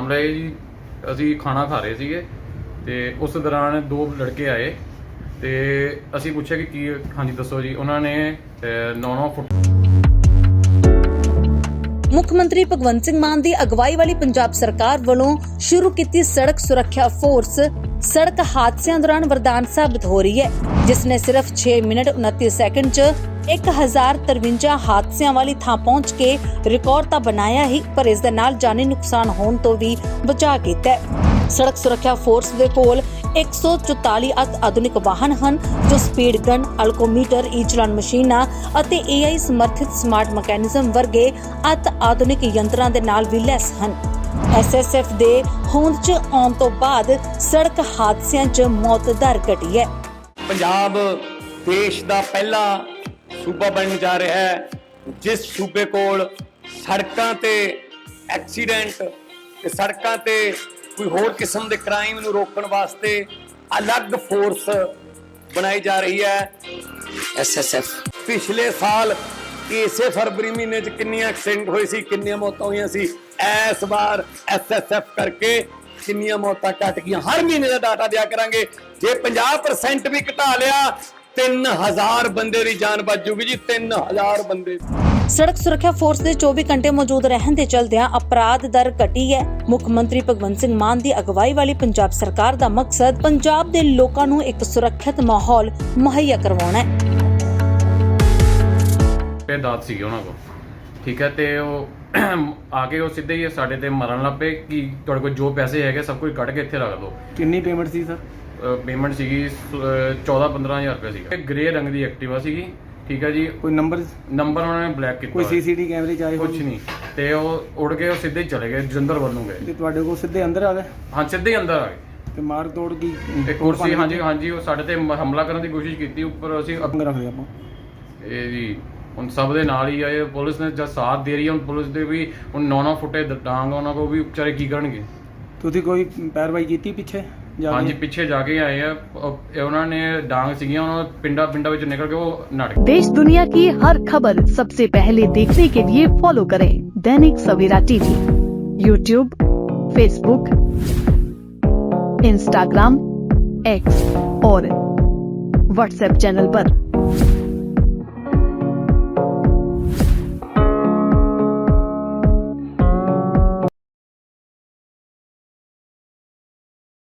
ਮਾਮਲਾ ਇਹ ਜੀ, ਅਸੀਂ ਖਾਣਾ ਖਾ ਰਹੇ ਸੀਗੇ ਤੇ ਉਸ ਦੌਰਾਨ ਦੋ ਲੜਕੇ ਆਏ ਤੇ ਅਸੀਂ ਪੁੱਛਿਆ ਕਿ ਕੀ, ਹਾਂਜੀ ਦੱਸੋ ਜੀ, ਉਹਨਾਂ ਨੇ 9-9 ਫੁੱਟ ਮੁੱਖ ਮੰਤਰੀ ਭਗਵੰਤ ਸਿੰਘ ਮਾਨ ਦੀ ਅਗਵਾਈ ਵਾਲੀ ਪੰਜਾਬ ਸਰਕਾਰ ਵੱਲੋਂ ਸ਼ੁਰੂ ਕੀਤੀ ਸੜਕ ਸੁਰੱਖਿਆ ਫੋਰਸ ਸੜਕ ਹਾਦਸਿਆਂ ਦੌਰਾਨ ਵਰਦਾਨ ਸਾਬਤ ਹੋ ਰਹੀ ਹੈ ਜਿਸ ਨੇ ਸਿਰਫ 6 ਮਿੰਟ 29 ਸੈਕਿੰਡ 'ਚ 1053 ਹਾਦਸਿਆਂ ਵਾਲੀ ਥਾਂ ਪਹੁੰਚ ਕੇ ਰਿਕਾਰਡ ਤਾਂ ਬਣਾਇਆ ਹੀ, ਪਰ ਇਸ ਦੇ ਨਾਲ ਜਾਨੀ ਨੁਕਸਾਨ ਹੋਣ ਤੋਂ ਵੀ ਬਚਾ ਕੀਤਾ ਸੜਕ ਸੁਰੱਖਿਆ ਫੋਰਸ ਦੇ ਕੋਲ 144 ਅਤ ਆਧੁਨਿਕ ਵਾਹਨ ਹਨ, ਜੋ ਸਪੀਡ ਗਨ, ਅਲਕੋਮੀਟਰ ਈ ਮਸ਼ੀਨਾਂ ਅਤੇ AI ਸਮਰਥਿਤ ਸਮਾਰਟ ਮੈਕੈਨਿਜ਼ਮ ਵਰਗੇ ਅਤ ਆਧੁਨਿਕ ਯੰਤਰਾਂ ਦੇ ਨਾਲ ਵੀ ਲੈਸ ਹਨ। SSF ਦੇ ਹੋਂਦ 'ਚ ਆਉਣ ਤੋਂ ਬਾਅਦ ਸੜਕ ਹਾਦਸਿਆਂ 'ਚ ਮੌਤ ਦਰ ਘਟੀ ਹੈ। ਪੰਜਾਬ ਦੇਸ਼ ਦਾ ਪਹਿਲਾ ਸੂਬਾ ਬਣਨ ਜਾ ਰਿਹਾ ਹੈ ਜਿਸ ਸੂਬੇ ਕੋਲ ਸੜਕਾਂ ਤੇ ਐਕਸੀਡੈਂਟ ਤੇ ਸੜਕਾਂ ਤੇ ਕੋਈ ਹੋਰ ਕਿਸਮ ਦੇ ਕ੍ਰਾਈਮ ਨੂੰ ਰੋਕਣ ਵਾਸਤੇ ਅਲੱਗ ਫੋਰਸ ਬਣਾਈ ਜਾ ਰਹੀ ਹੈ। ਐਸਐਸਐਫ ਪਿਛਲੇ ਸਾਲ ਇਸੇ ਫਰਵਰੀ ਮਹੀਨੇ ਚ ਕਿੰਨੀਆਂ ਐਕਸੀਡੈਂਟ ਹੋਏ ਸੀ, ਕਿੰਨੀਆਂ ਮੌਤਾਂ ਹੋਈਆਂ ਸੀ ਇਸ ਵਾਰ ਐਸਐਸਐਫ ਕਰਕੇ ਕਿੰਨੀਆਂ ਮੌਤਾਂ ਘਟ ਗਈਆਂ। ਹਰ ਮਹੀਨੇ ਦਾ ਡਾਟਾ ਦਿਆ ਕਰਾਂਗੇ। ਜੇ 50% ਵੀ ਘਟਾ ਲਿਆ 3000 ਬੰਦੇ ਦੀ ਜਾਨ ਬਚ ਜੂਗੀ ਜੀ 3000 ਬੰਦੇ ਸੜਕ ਸੁਰੱਖਿਆ ਫੋਰਸ ਦੇ 24 ਘੰਟੇ ਮੌਜੂਦ ਰਹਿਣ ਦੇ ਚਲਦਿਆਂ ਅਪਰਾਧ ਦਰ ਘਟੀ ਹੈ। ਮੁੱਖ ਮੰਤਰੀ ਭਗਵੰਤ ਸਿੰਘ ਮਾਨ ਦੀ ਅਗਵਾਈ ਵਾਲੀ ਪੰਜਾਬ ਸਰਕਾਰ ਦਾ ਮਕਸਦ ਪੰਜਾਬ ਦੇ ਲੋਕਾਂ ਨੂੰ ਇੱਕ ਸੁਰੱਖਿਅਤ ਮਾਹੌਲ ਮੁਹੱਈਆ ਕਰਵਾਉਣਾ ਹੈ। ਤੇ ਦਾਤ ਸੀਗੇ ਉਹਨਾਂ ਕੋਲ। ਠੀਕ ਹੈ ਤੇ ਉਹ ਆ ਕੇ ਉਹ ਸਿੱਧੇ ਹੀ ਸਾਡੇ ਤੇ ਮਰਨ ਲੱਗ ਪਏ ਕਿ ਤੁਹਾਡੇ ਕੋਲ ਜੋ ਪੈਸੇ ਹੈਗੇ ਸਭ ਕੁਝ ਕੱਢ ਕੇ ਇੱਥੇ ਰੱਖ ਦਿਓ ਕਿੰਨੀ ਪੇਮੈਂਟ ਸੀ ਸਰ ਪੇਮੈਂਟ ਸੀਗੀ 14-15000 ਰੁਪਏ ਸੀਗਾ। ਇਹ ਗ੍ਰੇ ਰੰਗ ਦੀ ਐਕਟਿਵਾ ਸੀਗੀ। ਠੀਕ ਹੈ ਜੀ। ਕੋਈ ਨੰਬਰ ਨੰਬਰ ਉਹਨਾਂ ਨੇ ਬਲੈਕ ਕੀਤਾ ਕੋਈ। ਸੀਸੀਟੀ ਕੈਮਰੇ ਚ ਆਏ ਹੋਣ? ਨਹੀਂ। ਤੇ ਉਹ ਉੜ ਕੇ ਉਹ ਸਿੱਧੇ ਹੀ ਚਲੇ ਗਏ ਜਲੰਧਰ ਵੱਲ ਗਏ। ਤੇ ਤੁਹਾਡੇ ਕੋਲ ਸਿੱਧੇ ਅੰਦਰ ਆ ਗਏ? ਹਾਂ ਸਿੱਧੇ ਹੀ ਅੰਦਰ ਆ ਗਏ। ਤੇ ਮਾਰ ਤੋੜ ਕੀ? ਤੇ ਕੁਰਸੀ ਹਾਂਜੀ ਹਾਂਜੀ ਉਹ ਸਾਡੇ ਤੇ ਹਮਲਾ ਕਰਨ ਦੀ ਕੋਸ਼ਿਸ਼ ਕੀਤੀ ਉੱਪਰ ਅਸੀਂ ਅੰਦਰ ਰੱਖਦੇ ਆਪਾਂ। ਇਹ ਜੀ। ਹੁਣ ਸਭ ਦੇ ਨਾਲ ਹੀ ਆਏ ਪੁਲਿਸ ਨੇ ਜਦ ਸਾਥ ਦੇ ਰਹੀ ਹੈ ਹੁਣ ਪੁਲਿਸ ਦੇ ਵੀ ਹੁਣ ਨੌਨਾ ਫੁੱਟੇ ਦ- ਡਾਂਗ ਉਹਨਾਂ ਕੋ ਵੀ ਵਿਚਾਰੇ ਕੀ ਕਰਨਗੇ ਤੁਸੀਂ ਕੋਈ ਪੈਰਵਾਈ ਕੀਤੀ ਪਿੱਛੇ ਜਾ ਹਾਂਜੀ ਕੇ? ਪਿੱਛੇ ਜਾ ਕੇ ਆਏ ਆ ਉਹ- ਇਹ ਉਹਨਾਂ ਨੇ ਡਾਂਗ ਸੀਗੀਆਂ ਉਹਨਾਂ ਪਿੰਡਾਂ ਪਿੰਡਾਂ ਵਿੱਚ ਨਿਕਲ ਕੇ ਉਹ ਨੱਟ ਗਏ देश दुनिया की हर खबर सबसे पहले देखने के लिए फॉलो करें Dainik Savera TV YouTube Facebook Instagram X और व्हाट्सएप चैनल पर।